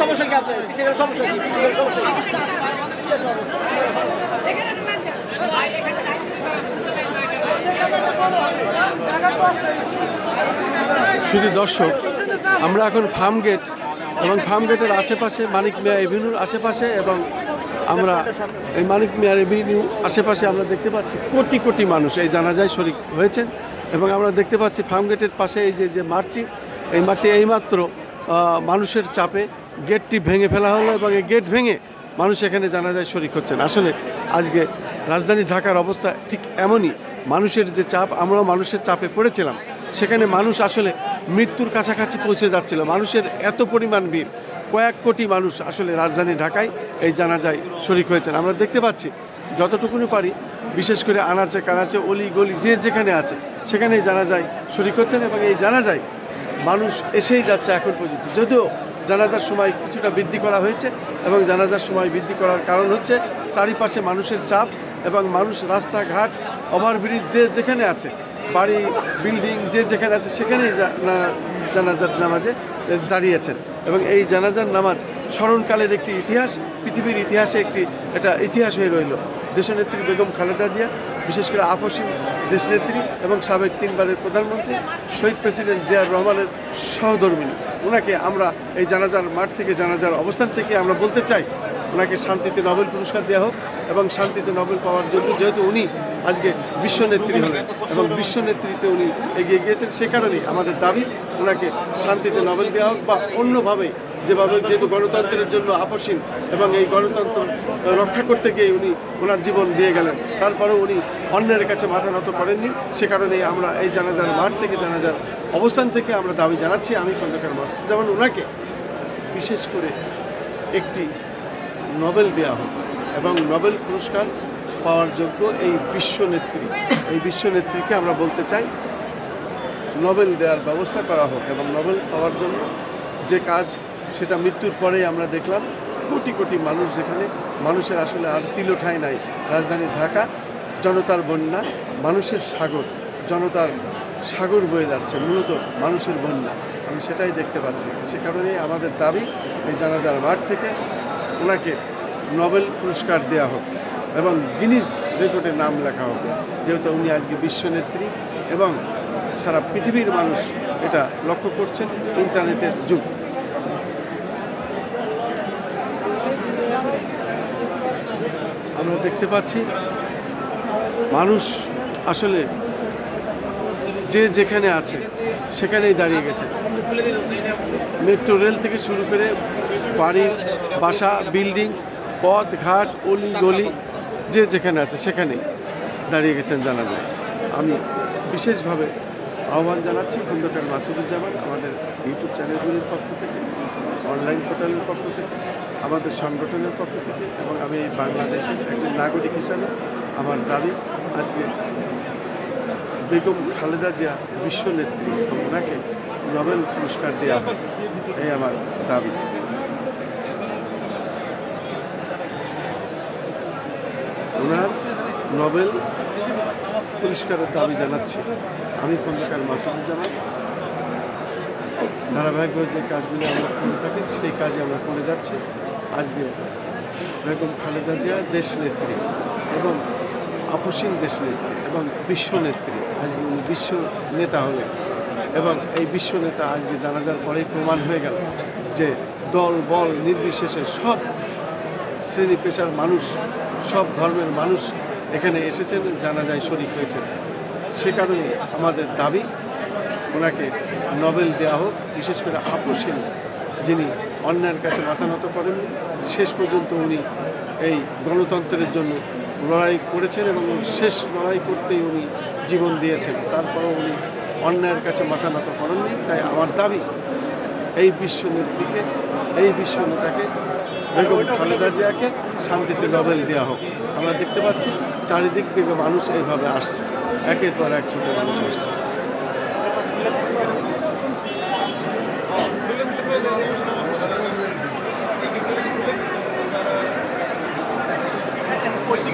সমস্যা কি সমস্যা কি? সমস্যা শুধু দর্শক, আমরা এখন ফার্ম গেট এবং ফার্ম গেটের আশেপাশে মানিক মিয়া এভিনিউর আশেপাশে এবং আমরা এই মানিক মিয়া এভিনিউ আশেপাশে আমরা দেখতে পাচ্ছি কোটি কোটি মানুষ এই জানাজায় শরিক হয়েছেন এবং আমরা দেখতে পাচ্ছি ফার্ম গেটের পাশে এই যে যে মাঠটি, এই মাঠটি এইমাত্র মানুষের চাপে গেটটি ভেঙে ফেলা হলো এবং এই গেট ভেঙে মানুষ এখানে জানা যায় শরিক হচ্ছেন। আসলে আজকে রাজধানী ঢাকার অবস্থা ঠিক এমনই। মানুষের যে চাপ আমরা মানুষের চাপে পড়েছিলাম। সেখানে মানুষ আসলে মৃত্যুর কাছাকাছি পৌঁছে যাচ্ছিল। মানুষের এত পরিমাণ ভিড়, কয়েক কোটি মানুষ আসলে রাজধানী ঢাকায় এই জানাজায় শরিক হয়েছেন। আমরা দেখতে পাচ্ছি, যতটুকুনি পারি, বিশেষ করে আনাচে কানাচে, অলি গলি যে যেখানে আছে, সেখানেই জানাজায় শরিক হচ্ছেন এবং এই জানাজায় মানুষ এসেই যাচ্ছে এখন পর্যন্ত। যদিও জানাজার সময় কিছুটা বৃদ্ধি করা হয়েছে এবং জানাজার সময় বৃদ্ধি করার কারণ হচ্ছে চারিপাশে মানুষের চাপ এবং মানুষ রাস্তাঘাট, ওভারব্রিজ যে যেখানে আছে, বাড়ি, বিল্ডিং যে যেখানে আছে সেখানেই জানাজার নামাজে দাঁড়িয়েছেন এবং এই জানাজার নামাজ স্মরণকালের একটি ইতিহাস, পৃথিবীর ইতিহাসে একটি এটা ইতিহাস হয়ে রইল। দেশনেত্রী বেগম খালেদা জিয়া বিশেষ করে আপসীন দেশনেত্রী এবং সাবেক তিনবারের প্রধানমন্ত্রী শহীদ প্রেসিডেন্ট জিয়ার রহমানের সহধর্মিনী। ওনাকে আমরা এই জানাজার মাঠ থেকে, জানাজার অবস্থান থেকে আমরা বলতে চাই ওনাকে শান্তিতে নোবেল পুরস্কার দেওয়া হোক এবং শান্তিতে নোবেল পাওয়ার জন্য যেহেতু উনি আজকে বিশ্বনেত্রী হলেন এবং বিশ্ব নেতৃত্বে উনি এগিয়ে গিয়েছেন, সে কারণেই আমাদের দাবি ওনাকে শান্তিতে নোবেল দেওয়া হোক বা অন্যভাবে যেভাবে যেহেতু গণতন্ত্রের জন্য আপসীন এবং এই গণতন্ত্র রক্ষা করতে গিয়ে উনি ওনার জীবন দিয়ে গেলেন, তারপরেও উনি অন্যের কাছে মাথা নত করেননি, সে কারণেই আমরা এই জানাজার মাঠ থেকে, জানাজার অবস্থান থেকে আমরা দাবি জানাচ্ছি। আমি খন্দকার মাস যেমন ওনাকে বিশেষ করে একটি নোবেল দেওয়া হোক এবং নোবেল পুরস্কার পাওয়ার যোগ্য এই বিশ্ব নেত্রী। এই বিশ্ব নেত্রীকে আমরা বলতে চাই, নোবেল দেওয়ার ব্যবস্থা করা হোক এবং নোবেল পাওয়ার জন্য যে কাজ, সেটা মৃত্যুর পরেই আমরা দেখলাম, কোটি কোটি মানুষ যেখানে, মানুষের আসলে আর তিলোঠাই নাই। রাজধানী ঢাকা, জনতার বন্যা, মানুষের সাগর, জনতার সাগর বয়ে যাচ্ছে, মূলত মানুষের বন্যা। আমি সেটাই দেখতে পাচ্ছি। সে কারণেই আমাদের দাবি, এই জানাজার মাঠ থেকে ওনাকে নোবেল পুরস্কার দেওয়া হোক এবং গিনিজ রেকর্ডে নাম লেখা হোক, যেহেতু উনি আজকে বিশ্বনেত্রী এবং সারা পৃথিবীর মানুষ এটা লক্ষ্য করছেন ইন্টারনেটের যুগ। আমরা দেখতে পাচ্ছি মানুষ আসলে যে যেখানে আছে সেখানেই দাঁড়িয়ে গেছে। মেট্রো রেল থেকে শুরু করে বাড়ি বাসা, বিল্ডিং, পথ, ঘাট, অলি গলি, যে যেখানে আছে সেখানেই দাঁড়িয়ে গেছেন জানা যায়। আমি বিশেষভাবে আহ্বান জানাচ্ছি খন্দকার মাসুদুজ্জামান আমাদের ইউটিউব চ্যানেলগুলির পক্ষ থেকে, অনলাইন পোর্টালের পক্ষ থেকে, আমাদের সংগঠনের পক্ষ থেকে এবং আমি বাংলাদেশের একজন নাগরিক হিসাবে আমার দাবি, আজকে বেগম খালেদা জিয়া বিশ্ব নেত্রী, ওনাকে নোবেল পুরস্কার দেওয়া হয় এই আমার দাবি। ওনার নোবেল পুরস্কারের দাবি জানাচ্ছি। আমি খন্দকার মাসুদুজ্জামান ধারাবাহিকভাবে যে কাজগুলি আমরা করে থাকি, সেই কাজে আমরা করে যাচ্ছি। আজকে বেগম খালেদা জিয়া দেশ নেত্রী এবং আপসীন দেশ নেত্রী এবং বিশ্ব নেত্রী। আজকে উনি বিশ্ব নেতা হলেন। এবং এই বিশ্ব নেতা আজকে জানাজার পরেই প্রমাণ হয়ে গেল যে দল, বল, নির্বিশেষে সব শ্রেণি পেশার মানুষ, সব ধর্মের মানুষ এখানে এসেছেন, জানাজায় শরিক হয়েছেন। সে কারণে আমাদের দাবি, ওনাকে নোবেল দেওয়া হোক, বিশেষ করে আপসীন যিনি অন্যায়ের কাছে মাথা নত করেননি শেষ পর্যন্ত উনি এই গণতন্ত্রের জন্য লড়াই করেছেন এবং শেষ লড়াই করতেই উনি জীবন দিয়েছেন। তারপরেও উনি অন্যায়ের কাছে মাথা নত করেননি, তাই আমার দাবি এই বিশ্ব নেত্রীকে এই বিশ্ব নেতাকে বেগম খালেদা জিয়াকে শান্তিতে নোবেল দেওয়া হোক। আমরা দেখতে পাচ্ছি, চারিদিক থেকে মানুষ এইভাবে আসছে। একের পর এক ছোট মানুষ আসছে।